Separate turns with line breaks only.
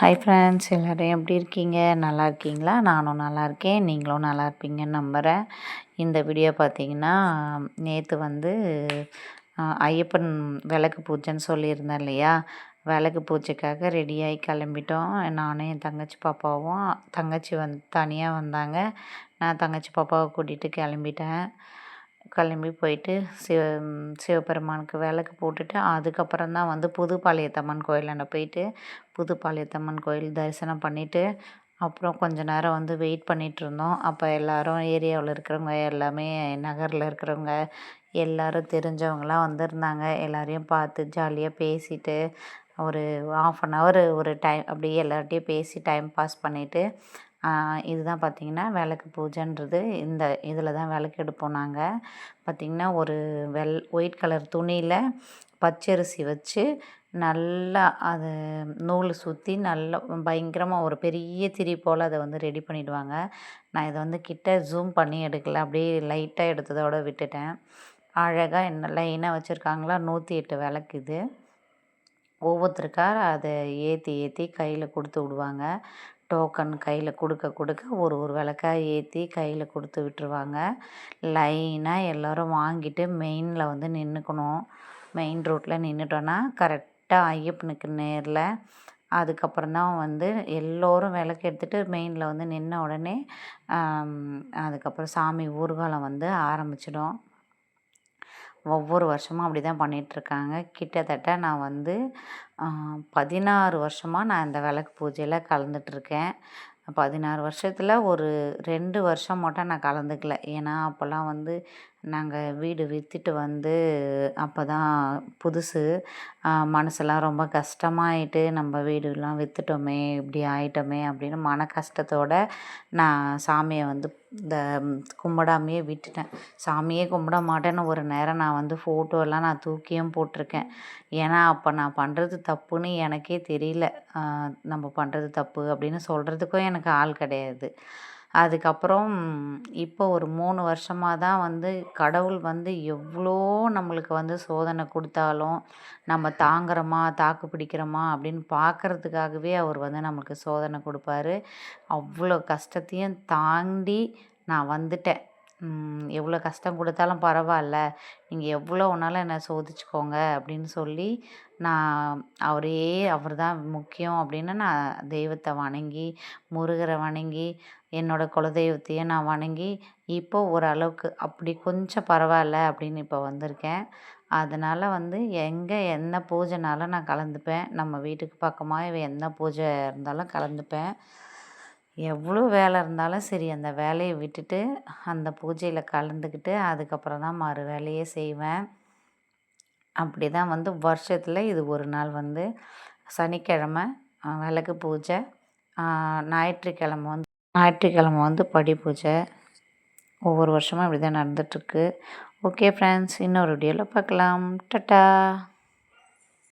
hi friends எல்லோரும் எப்படி இருக்கீங்க நல்லா இருக்கீங்களா நானும் நல்லா இருக்கேன் நீங்களும் நல்லா இருப்பீங்கன்னு நம்புகிறேன் இந்த வீடியோ பார்த்தீங்கன்னா நேற்று வந்து ஐயப்பன் விளக்கு பூஜைன்னு சொல்லியிருந்தேன் இல்லையா விளக்கு பூஜைக்காக ரெடியாகி கிளம்பிட்டோம் நானும் என் தங்கச்சி பாப்பாவும் தங்கச்சி வந் தனியாக வந்தாங்க நான் தங்கச்சி பாப்பாவை கூட்டிகிட்டு கிளம்பிட்டேன் கிளம்பி போயிட்டு சிவ சிவபெருமானுக்கு விளக்கு போட்டுட்டு அதுக்கப்புறம் தான் வந்து புதுப்பாளையத்தம்மன் கோயிலாண்ட போயிட்டு புதுப்பாளையத்தம்மன் கோயில் தரிசனம் பண்ணிவிட்டு அப்புறம் கொஞ்ச நேரம் வந்து வெயிட் பண்ணிகிட்டு இருந்தோம் அப்போ எல்லோரும் ஏரியாவில் இருக்கிறவங்க எல்லாமே நகரில் இருக்கிறவங்க எல்லோரும் தெரிஞ்சவங்களாம் வந்திருந்தாங்க எல்லாரையும் பார்த்து ஜாலியாக பேசிட்டு ஒரு ஆஃப் அன் ஹவர் ஒரு டைம் அப்படியே எல்லார்ட்டையும் பேசி டைம் பாஸ் பண்ணிவிட்டு இதுதான் பார்த்திங்கன்னா விளக்கு பூஜைன்றது இந்த இதில் தான் விளக்கு எடுப்போம் நாங்கள் பார்த்திங்கன்னா ஒரு வெல் ஒயிட் கலர் துணியில் பச்சரிசி வச்சு நல்லா அது நூல் சுற்றி நல்லா பயங்கரமாக ஒரு பெரிய திரி போல் அதை வந்து ரெடி பண்ணிவிடுவாங்க நான் இதை வந்து கிட்ட ஜூம் பண்ணி எடுக்கல அப்படியே லைட்டாக எடுத்ததோடு விட்டுட்டேன் அழகாக என்ன லைனாக வச்சுருக்காங்களா நூற்றி எட்டு விளக்கு இது ஒவ்வொருத்தருக்கார் அதை ஏற்றி ஏற்றி கையில் கொடுத்து விடுவாங்க டோக்கன் கையில் கொடுக்க கொடுக்க ஒரு ஒரு விளக்காக ஏற்றி கையில் கொடுத்து விட்டுருவாங்க லைனாக எல்லோரும் வாங்கிட்டு மெயினில் வந்து நின்றுக்கணும் மெயின் ரோட்டில் நின்றுட்டோன்னா கரெக்டாக ஐயப்பனுக்கு நேரில் அதுக்கப்புறம் தான் வந்து எல்லோரும் விளக்கு எடுத்துகிட்டு மெயினில் வந்து நின்ன உடனே அதுக்கப்புறம் சாமி ஊர்வலம் வந்து ஆரம்பிச்சிடும் ஒவ்வொரு வருஷமும் அப்படி தான் பண்ணிகிட்ருக்காங்க கிட்டத்தட்ட நான் வந்து பதினாறு வருஷமாக நான் இந்த விளக்கு பூஜையில் கலந்துகிட்ருக்கேன் பதினாறு வருஷத்தில் ஒரு ரெண்டு வருஷம் மட்டும் நான் கலந்துக்கல ஏன்னா அப்போல்லாம் வந்து நாங்கள் வீடு விற்றுட்டு வந்து அப்போ தான் புதுசு மனசெல்லாம் ரொம்ப கஷ்டமாயிட்டு நம்ம வீடுலாம் விற்றுட்டோமே இப்படி ஆயிட்டோமே அப்படின்னு மன கஷ்டத்தோடு நான் சாமியை வந்து இந்த கும்பிடாமையே விட்டுட்டேன் சாமியே கும்பிட மாட்டேன்னு ஒரு நேரம் நான் வந்து ஃபோட்டோலாம் நான் தூக்கியும் போட்டிருக்கேன் ஏன்னா அப்போ நான் பண்ணுறது தப்புன்னு எனக்கே தெரியல நம்ம பண்ணுறது தப்பு அப்படின்னு சொல்கிறதுக்கும் எனக்கு ஆள் கிடையாது அதுக்கப்புறம் இப்போ ஒரு மூணு வருஷமாக தான் வந்து கடவுள் வந்து எவ்வளோ நம்மளுக்கு வந்து சோதனை கொடுத்தாலும் நம்ம தாங்குறோமா தாக்கு பிடிக்கிறோமா அப்படின்னு பார்க்குறதுக்காகவே அவர் வந்து நம்மளுக்கு சோதனை கொடுப்பாரு அவ்வளோ கஷ்டத்தையும் தாண்டி நான் வந்துட்டேன் எவ்வளோ கஷ்டம் கொடுத்தாலும் பரவாயில்ல நீங்கள் எவ்வளோ ஒன்றாலும் என்னை சோதிச்சுக்கோங்க அப்படின்னு சொல்லி நான் அவரே அவர் தான் முக்கியம் அப்படின்னு நான் தெய்வத்தை வணங்கி முருகரை வணங்கி என்னோடய குலதெய்வத்தையே நான் வணங்கி இப்போ ஓரளவுக்கு அப்படி கொஞ்சம் பரவாயில்ல அப்படின்னு இப்போ வந்திருக்கேன் அதனால் வந்து எங்கே என்ன பூஜைனாலும் நான் கலந்துப்பேன் நம்ம வீட்டுக்கு பக்கமாக எந்த பூஜை இருந்தாலும் கலந்துப்பேன் எவ்வளோ வேலை இருந்தாலும் சரி அந்த வேலையை விட்டுட்டு அந்த பூஜையில் கலந்துக்கிட்டு அதுக்கப்புறம் தான் மறு வேலையே செய்வேன் அப்படி தான் வந்து வருஷத்தில் இது ஒரு நாள் வந்து சனிக்கிழமை விளக்கு பூஜை ஞாயிற்றுக்கிழமை வந்து ஞாயிற்றுக்கிழமை வந்து படி பூஜை ஒவ்வொரு வருஷமும் இப்படி தான் நடந்துகிட்ருக்கு ஓகே ஃப்ரெண்ட்ஸ் இன்னொரு வீடியோவில் பார்க்கலாம் டட்டா